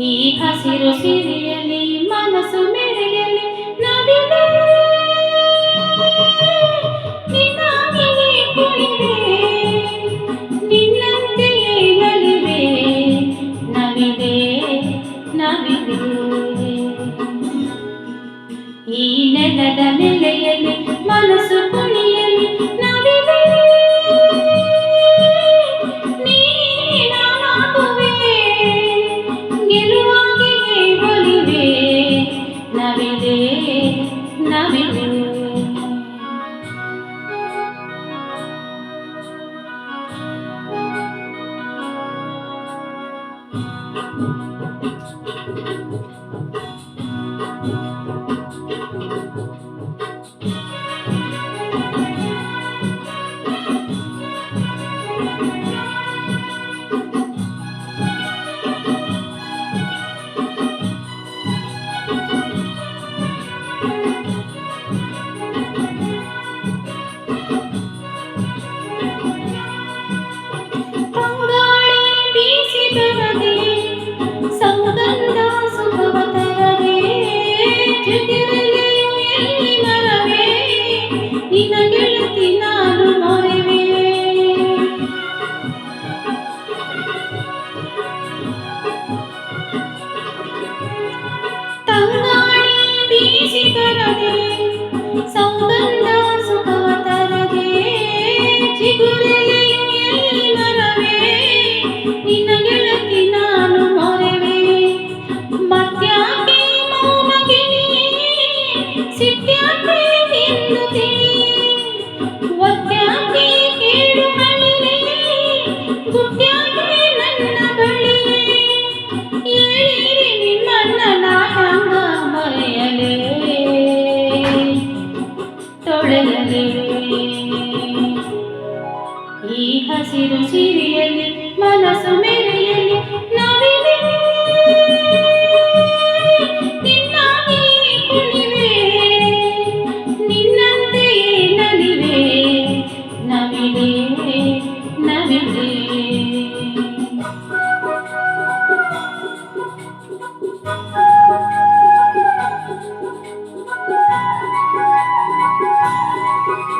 ಈ ಹಸಿರು ಸಿರಿಯಲಿ ಮನಸ್ಸು ಮೆರೆಯಲಿ ನವಿಲೆ ನಿನ್ನಾಗಿಯೇ ಕುಳಿದೆ ನಿನ್ನಂತೆಯೇ ನಲಿವೆ ನವಿಲೆ ನವಿಲೆ ಈ ನೆಲದ ನೆಲೆಯಲ್ಲಿ ಮನಸ್ಸು ಸಿಟ್ಯಾಕೆ ಎಂದು ತಿಳಿ ಒತ್ಯಾಕೆ ಹಸಿರು ಸಿರಿಯಲ್ಲಿ ಮನಸ್ಸು ಮೆರೆಯಲಿ ನವಿಲೆ ನಿನ್ನಾಗಿ ಕುಣಿವೆ ನವಿಲೆ ನವಿಲೆ. ಏನಂತ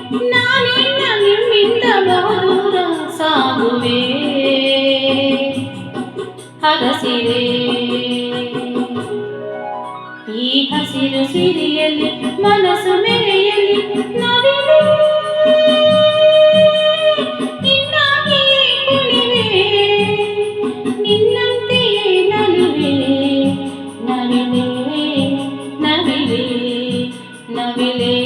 ನಾನಿನ್ನ ನಿಮ್ಮಿಂದ ಬಹುದೂರ ಸಾಗುವೆ. ಹಗಸಿರೆ. ಈ ಹಸಿರು ಸಿರಿಯಲ್ಲಿ ಮನಸ್ಸು ಮೆರೆಯಲ್ಲಿ ನವಿಲೆ. ನಿನ್ನಾಗಿಯೇ ನಲುವೆ.